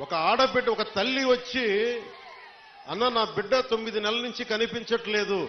ఒక ఆడబిడ్డ ఒక తల్లి వచ్చి అన్న నా బిడ్డ తొమ్మిది నెలల నుంచి కనిపించట్లేదు.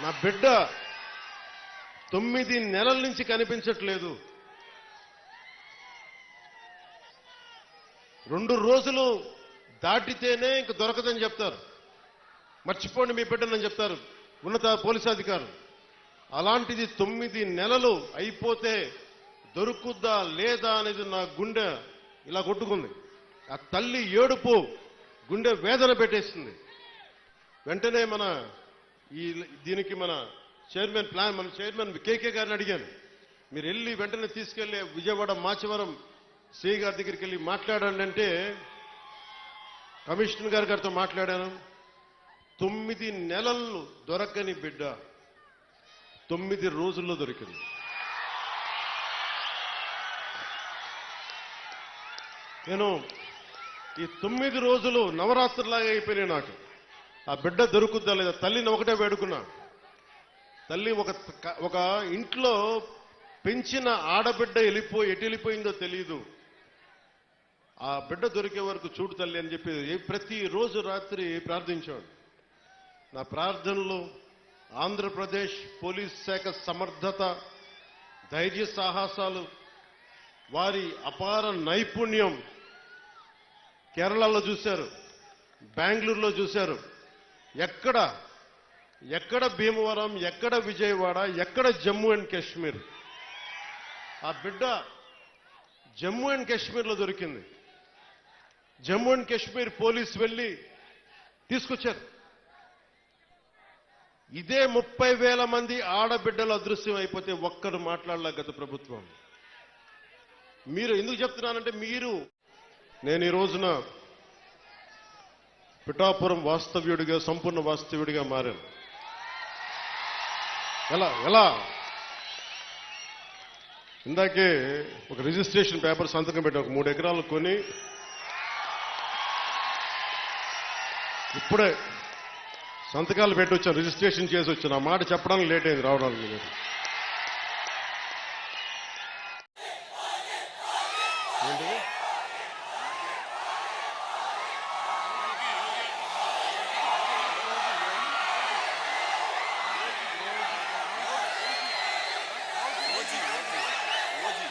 నా బిడ్డ తొమ్మిది నెలల నుంచి కనిపించట్లేదు. రెండు రోజులు దాటితేనే ఇంక దొరకదని చెప్తారు. మర్చిపోండి మీ బిడ్డనని చెప్తారు. ఉన్నత పోలీసు అధికారులు. అలాంటిది తొమ్మిది నెలలు అయిపోతే దొరుకుద్దా లేదా అనేది నా గుండె ఇలా కొట్టుకుంది. ఆ తల్లి ఏడుపు గుండె వేదన పెట్టేస్తుంది వెంటనే మన ఈ దీనికి మన చైర్మన్ ప్లాన్ మన చైర్మన్ కేకే గారిని అడిగాను. మీరు వెళ్ళి వెంటనే తీసుకెళ్ళి విజయవాడ మాచవరం సి గారి దగ్గరికి వెళ్ళి మాట్లాడండి అంటే కమిషనర్ గారి గారితో మాట్లాడాను. తొమ్మిది నెలలు దొరకని బిడ్డ తొమ్మిది రోజుల్లో దొరికింది. నేను ఈ తొమ్మిది రోజులు నవరాత్రులాగా అయిపోయినాయి నాకు. ఆ బిడ్డ దొరుకుద్దా లేదా? తల్లిని ఒకటే వేడుకున్నా. తల్లి ఒక ఒక ఇంట్లో పెంచిన ఆడబిడ్డ వెళ్ళిపోయి ఎటు వెళ్ళిపోయిందో తెలియదు ఆ బిడ్డ దొరికే వరకు చూడు తల్లి అని చెప్పి ప్రతిరోజు రాత్రి ప్రార్థించాడు. నా ప్రార్థనలు ఆంధ్రప్రదేశ్ పోలీస్ శాఖ సమర్థత ధైర్య సాహసాలు వారి అపార నైపుణ్యం కేరళలో చూశారు బెంగళూరులో చూశారు. ఎక్కడ ఎక్కడ భీమవరం ఎక్కడ విజయవాడ ఎక్కడ జమ్మూ అండ్ కాశ్మీర్? ఆ బిడ్డ జమ్మూ అండ్ కాశ్మీర్లో దొరికింది. జమ్మూ అండ్ కాశ్మీర్ పోలీస్ వెళ్ళి తీసుకొచ్చారు. ఇదే ముప్పై వేల మంది ఆడబిడ్డలు అదృశ్యం అయిపోతే ఒక్కరు మాట్లాడలే గత ప్రభుత్వం. మీరు ఎందుకు చెప్తున్నానంటే మీరు నేను ఈ రోజున పిఠాపురం వాస్తవ్యుడిగా సంపూర్ణ వాస్తవ్యుడిగా మారాను. ఎలా? ఎలా? ఇందాకే ఒక రిజిస్ట్రేషన్ పేపర్ సంతకం పెట్టి ఒక మూడు ఎకరాలు కొని ఇప్పుడే సంతకాలు పెట్టి వచ్చాను రిజిస్ట్రేషన్ చేసి వచ్చాను. ఆ మాట చెప్పడానికి లేట్ అయింది రావడానికి.